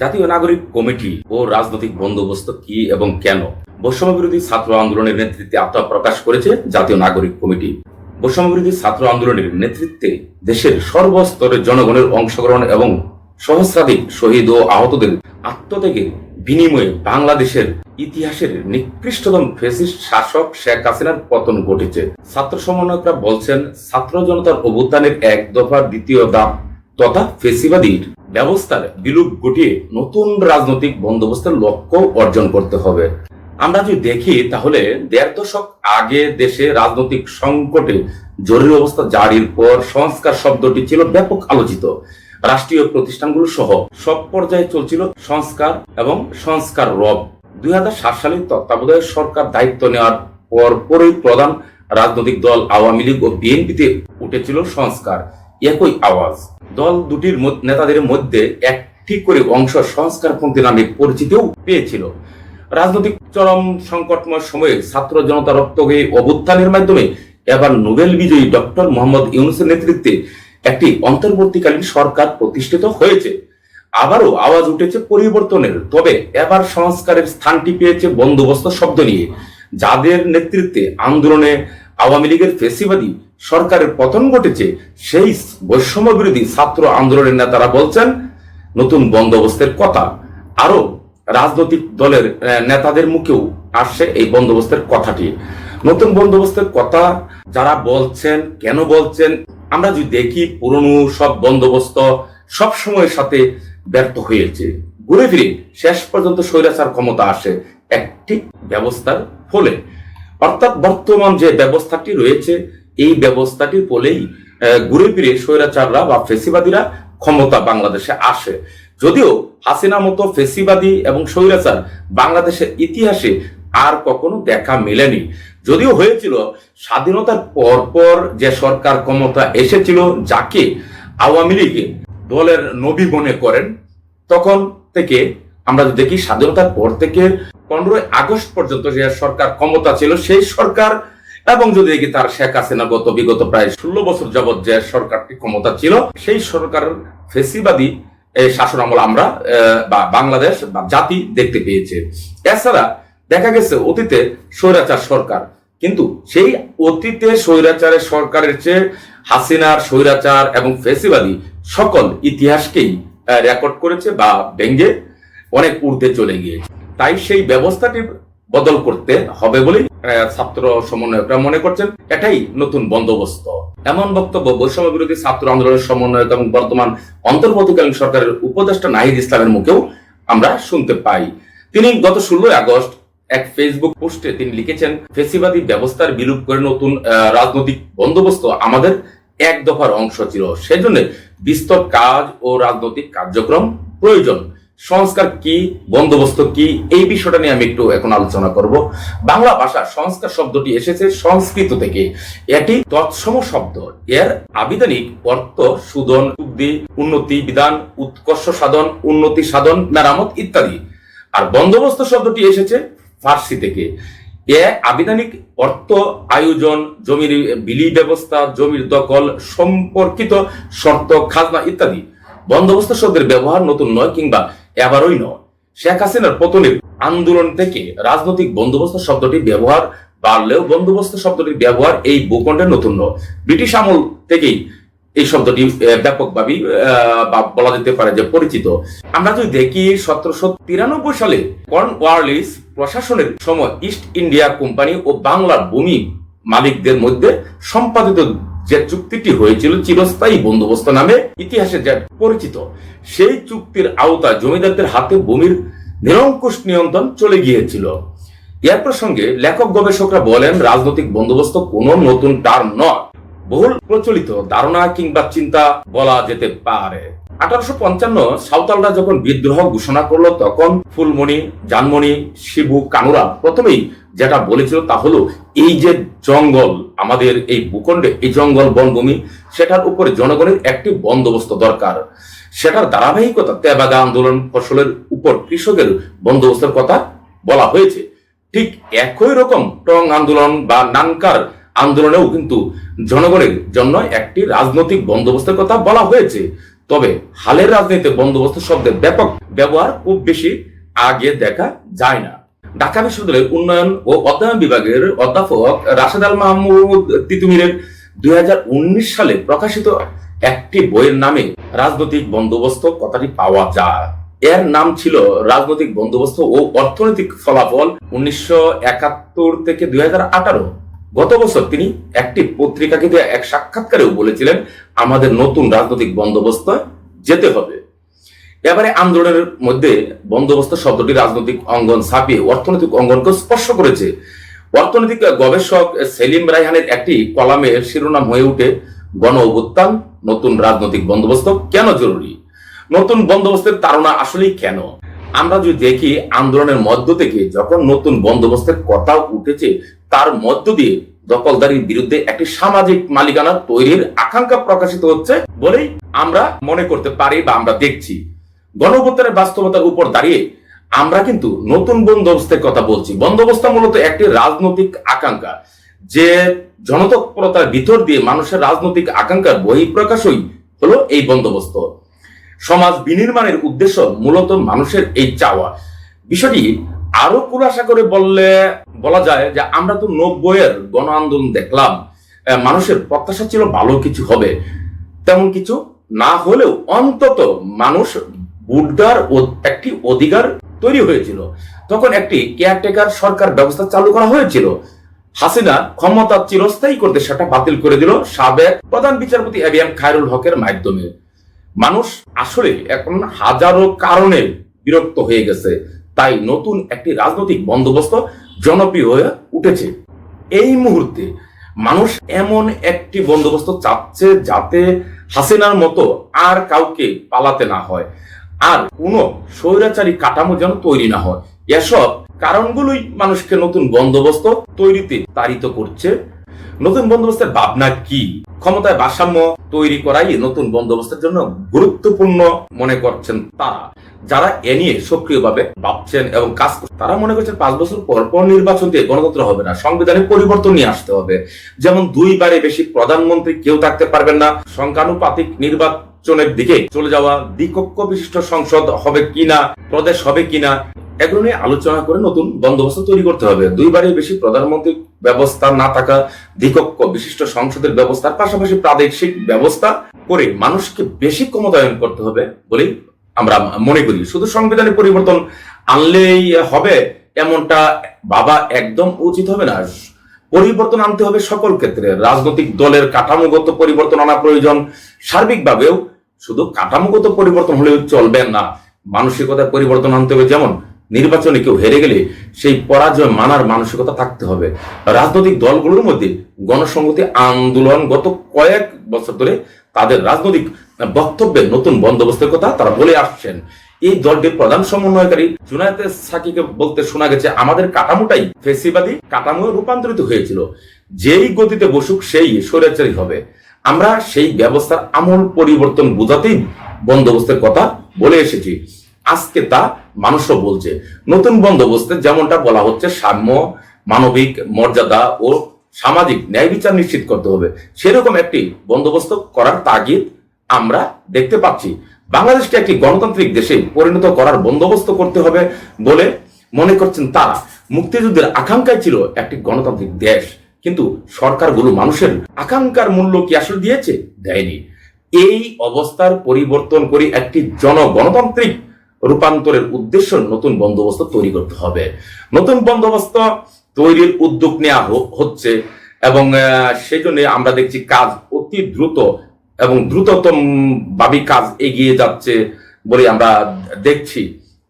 জাতীয় নাগরিক কমিটি ও রাজনৈতিক বন্দোবস্ত কি এবং কেন? বৈষম্য বিরোধী ছাত্র আন্দোলনের নেতৃত্বে আত্মপ্রকাশ করেছে জাতীয় নাগরিক কমিটি। বৈষম্য বিরোধী ছাত্র আন্দোলনের নেতৃত্বে দেশের সর্বস্তরের জনগণের অংশগ্রহণ এবং সহস্রাধিক শহীদ ও আহতদের আত্মত্যাগের বিনিময়ে বাংলাদেশের ইতিহাসের নিকৃষ্টতম ফেসিস্ট শাসক শেখ হাসিনার পতন ঘটেছে। ছাত্র সমন্বয়করা বলছেন, ছাত্র জনতার অভ্যুত্থানের এক দফা দ্বিতীয় ধাপ তথা ফেসিবাদীর ব্যবস্থার বিলুপ ঘটিয়ে নতুন রাজনৈতিক বন্দোবস্তের লক্ষ্য অর্জন করতে হবে। আমরা যদি দেখি, তাহলে দেড় দশক আগে দেশে রাজনৈতিক সংকটে জরুরি অবস্থা জারির পর সংস্কার শব্দটি ছিল ব্যাপক আলোচিত। রাষ্ট্রীয় প্রতিষ্ঠানগুলো সহ সব পর্যায়ে চলছিল সংস্কার এবং সংস্কার রব। দুই হাজার সালে তত্ত্বাবধায়ক সরকার দায়িত্ব নেওয়ার পর পরই প্রধান রাজনৈতিক দল আওয়ামী লীগ ও বিএনপিতে উঠেছিল সংস্কার। একই আওয়াজ। দল দুটির নেতাদের মধ্যে একটি করে অংশ সংস্কারপন্থী নামে পরিচিতিও পেয়েছিল। রাজনৈতিক চরম সংকটময় সময়ে ছাত্র জনতা রক্তকে অভ্যুত্থানের মাধ্যমে এবার নোবেল বিজয়ী ডক্টর মোহাম্মদ ইউনুসের নেতৃত্বে একটি অন্তর্বর্তীকালীন সরকার প্রতিষ্ঠিত হয়েছে। আবারও আওয়াজ উঠেছে পরিবর্তনের, তবে এবার সংস্কারের স্থানটি পেয়েছে বন্দোবস্ত শব্দ নিয়ে। যাদের নেতৃত্বে আন্দোলনে আওয়ামী লীগের ফেসিবাদী সরকারের পতন ঘটেছে, সেই বৈষম্য বিরোধী ছাত্র আন্দোলনের নেতারা বলছেন, নতুন বন্দোবস্তের কথা। আরও রাজনৈতিক দলের নেতাদের মুখেও আসছে এই বন্দোবস্তের কথাটি। নতুন বন্দোবস্তের কথা যারা বলছেন, কেন বলছেন, আমরা যদি দেখি, পুরনো সব বন্দোবস্ত সব সময়ের সাথে ব্যর্থ হয়েছে। ঘুরে ফিরে শেষ পর্যন্ত স্বৈরাচার ক্ষমতা আসে একটি ব্যবস্থার ফলে। অর্থাৎ বর্তমান যে ব্যবস্থাটি রয়েছে, এই ব্যবস্থাটির ফলেই ঘুরে ফিরে স্বৈরাচাররা বা ফেসিবাদীরা ক্ষমতা বাংলাদেশে আসে। যদিও হাসিনা মতো ফেসিবাদী এবং স্বৈরাচার বাংলাদেশের ইতিহাসে আর কখনো দেখা মেলেনি। যদিও হয়েছিল, স্বাধীনতার পর পর যে সরকার ক্ষমতা এসেছিল, যাকে আওয়ামী লীগ দলের নবী মনে করেন, তখন থেকে আমরা দেখি স্বাধীনতার পর থেকে পনেরোই আগস্ট পর্যন্ত যে সরকার ক্ষমতা ছিল, সেই সরকার এবং যদি দেখি তার শেখ হাসিনা গত বিগত প্রায় ষোলো বছর যাবৎ যে সরকারটি ক্ষমতা ছিল, সেই সরকার ফেসিবাদী শাসন আমল আমরা বা বাংলাদেশ বা জাতি দেখতে পেয়েছে। এছাড়া দেখা গেছে অতীতে স্বৈরাচার সরকার, কিন্তু সেই অতীতে স্বৈরাচারের সরকারের চেয়ে হাসিনার স্বৈরাচার এবং ফেসিবাদী সকল ইতিহাসকেই রেকর্ড করেছে বা ব্যঙ্গে অনেক ঊর্ধ্বে চলে গিয়েছে। তাই সেই ব্যবস্থাটি বদল করতে হবে বলেই ছাত্র সমন্বয়করা মনে করছেন, এটাই নতুন বন্দোবস্ত। এমন বক্তব্য বৈষম্য বিরোধী ছাত্র আন্দোলনের সমন্বয়ক এবং বর্তমান অন্তর্বর্তীকালীন সরকারের উপদেষ্টা নাহিদ ইসলামের মুখেও আমরা শুনতে পাই। তিনি গত ষোলোই আগস্ট এক ফেসবুক পোস্টে তিনি লিখেছেন, ফেসিবাদী ব্যবস্থার বিরূপ করে নতুন রাজনৈতিক বন্দোবস্ত আমাদের এক দফার অংশ ছিল। সেজন্য বিস্তর কাজ ও রাজনৈতিক কার্যক্রম প্রয়োজন। সংস্কার কি, বন্দোবস্ত কি, এই বিষয়টা নিয়ে আমি একটু এখন আলোচনা করব। বাংলা ভাষা সংস্কার শব্দটি এসেছে সংস্কৃত থেকে। এটি তৎসম শব্দ। এর আবিধানিক অর্থ সুদন শুদ্ধি উন্নতি, বিধান, উৎকর্ষ সাধন, উন্নতি সাধন, মেরামত ইত্যাদি। আর বন্দোবস্ত শব্দটি এসেছে ফার্সি থেকে। এ আবিধানিক অর্থ আয়োজন, জমির বিলি ব্যবস্থা, জমির দখল, সম্পর্কিত শর্ত, খাজনা ইত্যাদি। বন্দোবস্ত শব্দের ব্যবহার নতুন নয় কিংবা এবারই নয়। শেখ হাসিনার পতনের আন্দোলন থেকে রাজনৈতিক বন্দোবস্ত শব্দটি ব্যবহার বাড়লেও বন্দোবস্ত শব্দটির ব্যবহার এই ভূখণ্ডে নতুন নয়। ব্রিটিশ আমল থেকেই এই শব্দটি ব্যাপকভাবে বলা যেতে পারে যে পরিচিত। আমরা যদি দেখি সতেরোশো তিরানব্বই সালে কর্ন ওয়ারলিস প্রশাসনের সময় ইস্ট ইন্ডিয়া কোম্পানি ও বাংলার ভূমি মালিকদের মধ্যে সম্পাদিত যে চুক্তিটি হয়েছিল চিরস্থায়ী বন্দোবস্ত নামে ইতিহাসে যা পরিচিত, সেই চুক্তির আওতা জমিদারদের হাতে ভূমির নিরঙ্কুশ নিয়ন্ত্রণ চলে গিয়েছিল। এর প্রসঙ্গে লেখক গবেষকরা বলেন, রাজনৈতিক বন্দোবস্ত কোনো নতুন টার্ম নয়। বহুল প্রচলিত ধারণা কিংবা চিন্তা বলা যেতে পারে। আঠারোশো পঞ্চান্ন সাঁওতালরা যখন বিদ্রোহ ঘোষণা করল, তখন ফুলমণি, জানমণি, শিবু, কানুরা প্রথমেই যেটা বলেছিল তা হলো, এই যে জঙ্গল আমাদের এই ভূখণ্ডে, এই জঙ্গল, বনভূমি, সেটার উপরে জনগণের একটি বন্দোবস্ত দরকার। সেটার ধারাবাহিকতা তেবাগা আন্দোলন, ফসলের উপর কৃষকের বন্দোবস্তের কথা বলা হয়েছে। ঠিক একই রকম টং আন্দোলন বা নানকার আন্দোলনেও কিন্তু জনগণের জন্য একটি রাজনৈতিক বন্দোবস্তের কথা বলা হয়েছে। তবে হালের রাজনীতিতে বন্দোবস্ত শব্দের ব্যাপক ব্যবহার খুব বেশি আগে দেখা যায় না। ঢাকা বিশ্ববিদ্যালয়ের উন্নয়ন ও অধ্যয়ন বিভাগের অধ্যাপক রাশেদ আল মাহমুদ তিতুমিরের দুই হাজার উনিশ সালে প্রকাশিত একটি বইয়ের নামে রাজনৈতিক বন্দোবস্ত কথাটি পাওয়া যায়। এর নাম ছিল রাজনৈতিক বন্দোবস্ত ও অর্থনৈতিক ফলাফল উনিশশো একাত্তর থেকে দুই হাজার আঠারো। গত বছর তিনি একটি পত্রিকাকে এক সাক্ষাৎকারেও বলেছিলেন, আমাদের নতুন রাজনৈতিক বন্দোবস্ত যেতে হবে। এবারে আন্দোলনের মধ্যে বন্দোবস্ত শব্দটি রাজনৈতিক অঙ্গন ছাপিয়ে অর্থনৈতিক অঙ্গনকে স্পর্শ করেছে। অর্থনৈতিক গবেষক সেলিম রায়হানের একটি কলামের শিরোনাম হয়ে উঠে গণ অভ্যুত্থান, নতুন রাজনৈতিক বন্দোবস্ত কেন জরুরি? নতুন বন্দোবস্তের তারা আসলেই কেন? আমরা যদি দেখি, আন্দোলনের মধ্য থেকে যখন নতুন বন্দোবস্তের কথা উঠেছে, তার মধ্য দিয়ে দখলদারির বিরুদ্ধে একটি সামাজিক মালিকানা তৈরির আকাঙ্ক্ষা প্রকাশিত হচ্ছে বলেই আমরা মনে করতে পারি বা আমরা দেখছি। গণভোটের বাস্তবতার উপর দাঁড়িয়ে আমরা কিন্তু নতুন বন্দোবস্তের কথা বলছি। বন্দোবস্ত মূলত একটি রাজনৈতিক আকাঙ্ক্ষা। যে জনতৎপরতার ভিতর দিয়ে মানুষের রাজনৈতিক আকাঙ্ক্ষার বহিঃপ্রকাশই হলো এই বন্দোবস্ত। সমাজ বিনির্মাণের উদ্দেশ্য মূলত মানুষের এই চাওয়া। বিষয়টি আরও খুলাসা করে বললে, বলা যায় যে আমরা তো নব্বইয়ের গণ আন্দোলন দেখলাম মানুষের প্রত্যাশা ছিল ভালো কিছু হবে। তেমন কিছু না হলেও অন্তত মানুষ বুটদার একটি অধিকার তৈরি হয়েছিল। তখন একটি কেয়ারটেকার সরকার ব্যবস্থা চালু করা হয়েছিল। হাসিনা ক্ষমতা চিরস্থায়ী করতে সেটা বাতিল করে দিল সাবেক প্রধান বিচারপতি এ এম খায়রুল হকের মাধ্যমে। মানুষ আসলে এখন হাজারো কারণে বিরক্ত হয়ে গেছে। তাই নতুন একটি রাজনৈতিক বন্দোবস্ত জনপ্রিয় হয়ে উঠেছে। এই মুহূর্তে মানুষ এমন একটি বন্দোবস্ত চাচ্ছে যাতে হাসিনার মতো আর কাউকে পালাতে না হয়। আর কোনো স্বৈরাচারী কাঠামো যেন তৈরি না হয়। এসব কারণগুলোই মানুষকে নতুন বন্দোবস্ত তৈরিতে তাড়িত করছে। নতুন বন্দোবস্তের ভাবনা কি? ক্ষমতায় ভারসাম্য তৈরি করাই নতুন বন্দোবস্তের জন্য গুরুত্বপূর্ণ মনে করছেন তারা। যারা এ নিয়ে সক্রিয়ভাবে ভাবছেন এবং কাজ করছেন, তারা মনে করছেন পাঁচ বছর পর পর নির্বাচন দিয়ে গণতন্ত্র হবে না সংবিধানে পরিবর্তন নিয়ে আসতে হবে। যেমন দুইবারে বেশি প্রধানমন্ত্রী কেউ থাকতে পারবেন না, সংখ্যানুপাতিক নির্বাচনের দিকে চলে যাওয়া দ্বিকক্ষ বিশিষ্ট সংসদ হবে কিনা, প্রদেশ হবে কিনা, এগুলো নিয়ে আলোচনা করে নতুন বন্দোবস্ত তৈরি করতে হবে। দুইবারের বেশি প্রধানমন্ত্রী ব্যবস্থা না থাকা দ্বিকক্ষ বিশিষ্ট সংসদের ব্যবস্থার পাশাপাশি প্রাদেশিক ব্যবস্থা করে মানুষকে বেশি ক্ষমতায়ন করতে হবে বলেই আমরা মনে করি। শুধু সংবিধানে পরিবর্তন আনলেই হবে, এমনটা বাবা একদম উচিত হবে না। পরিবর্তন আনতে হবে সকল ক্ষেত্রে। রাজনৈতিক দলের কাঠামোগত পরিবর্তন আনা প্রয়োজন। সার্বিকভাবেও শুধু কাঠামোগত পরিবর্তন হলেও চলবে না। মানসিকতার পরিবর্তন আনতে হবে। যেমন, নির্বাচনে কেউ হেরে গেলে সেই পরাজয় মানার মানসিকতা থাকতে হবে। রাজনৈতিক দলগুলোর মধ্যে গণসংহতি আন্দোলন গত কয়েক বছর ধরে তাদের রাজনৈতিক বক্তব্যে নতুন বন্দোবস্তের কথা তারা বলে আসছেন। এই দলটির প্রধান সমন্বয়কারী জুনায়েদ সাকিকে বলতে শোনা গেছে, আমাদের কাঠামোটাই ফেসিবাদী কাঠামো রূপান্তরিত হয়েছিল। যেই গতিতে বসুক, সেই স্বৈরাচারী হবে। আমরা সেই ব্যবস্থার আমূল পরিবর্তন বোঝাতেই বন্দোবস্তের কথা বলে এসেছি। আজকে তা মানুষও বলছে। নতুন বন্দোবস্তে যেমনটা বলা হচ্ছে, সাম্য, মানবিক মর্যাদা ও সামাজিক ন্যায় বিচার নিশ্চিত করতে হবে। সেরকম একটি বন্দোবস্ত করার তাগিদ আমরা দেখতে পাচ্ছি। বাংলাদেশকে একটি গণতান্ত্রিক দেশে পরিণত করার বন্দোবস্ত করতে হবে বলে মনে করছেন তারা। মুক্তিযুদ্ধের আকাঙ্ক্ষায় ছিল একটি গণতান্ত্রিক দেশ। কিন্তু সরকারগুলো মানুষের আকাঙ্ক্ষার মূল্য কি আসলে দিয়েছে? দেয়নি। এই অবস্থার পরিবর্তন করে একটি জনগণতান্ত্রিক রূপান্তরের উদ্দেশ্য নতুন বন্দোবস্ত তৈরি করতে হবে। নতুন বন্দোবস্ত তৈরির উদ্যোগ নেওয়া হচ্ছে এবং সেই জন্য আমরা দেখছি কাজ অতি দ্রুত এবং দ্রুততম ভাবে কাজ এগিয়ে যাচ্ছে বলে আমরা দেখছি।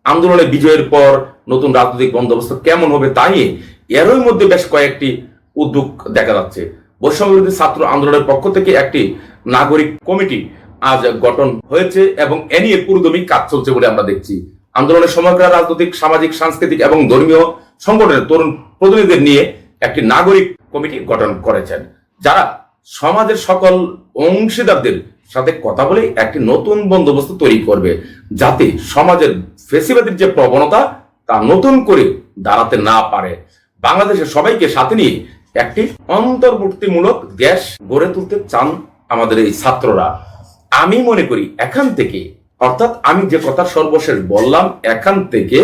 আন্দোলনে বিজয়ের পর নতুন রাজনৈতিক বন্দোবস্ত কেমন হবে তাই এরই মধ্যে বেশ কয়েকটি উদ্যোগ দেখা যাচ্ছে। বৈষম্যবিরোধী ছাত্র আন্দোলনের পক্ষ থেকে একটি নাগরিক কমিটি আজ গঠন হয়েছে এবং এ নিয়ে পুরোদমী কাজ চলছে বলে আমরা দেখছি। আন্দোলনের সমগ্র রাজনৈতিক, সামাজিক, সাংস্কৃতিক এবং ধর্মীয় সংগঠনের তরুণ প্রতিনিধিদের নিয়ে একটি নাগরিক কমিটি গঠন করেছেন, যারা সমাজের সকল অংশীদারদের সাথে কথা বলে একটি নতুন বন্দোবস্ত তৈরি করবে, যাতে সমাজের ফেসিবাদের যে প্রবণতা তা নতুন করে দাঁড়াতে না পারে। বাংলাদেশের সবাইকে সাথে নিয়ে একটি অন্তর্বর্তীমূলক দেশ গড়ে তুলতে চান আমাদের এই ছাত্ররা। আমি মনে করি এখান থেকে, অর্থাৎ আমি যে কথা সর্বশেষ বললাম, এখান থেকে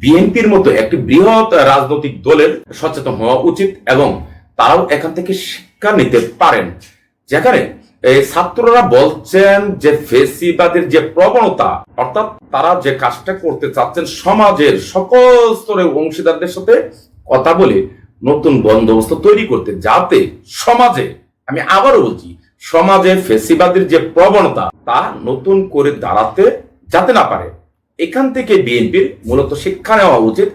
বিএনপির মতো একটি বৃহৎ রাজনৈতিক দলের সচেতন হওয়া উচিত এবং তারাও এখান থেকে শিক্ষা নিতে পারেন। যেখানে এই ছাত্ররা বলছেন যে ফেসিবাদের যে প্রবণতা, অর্থাৎ তারা যে কাজটা করতে চাচ্ছেন সমাজের সকল স্তরের অংশীদারদের সাথে কথা বলে নতুন বন্দোবস্ত তৈরি করতে, যাতে সমাজে, আমি আবারও বলছি, সমাজে ফেসিবাদের যে প্রবণতা, তা নতুন করে দাঁড়াতে যাতে না পারে। এখান থেকে বিএনপির মূলত শিক্ষা নেওয়া উচিত।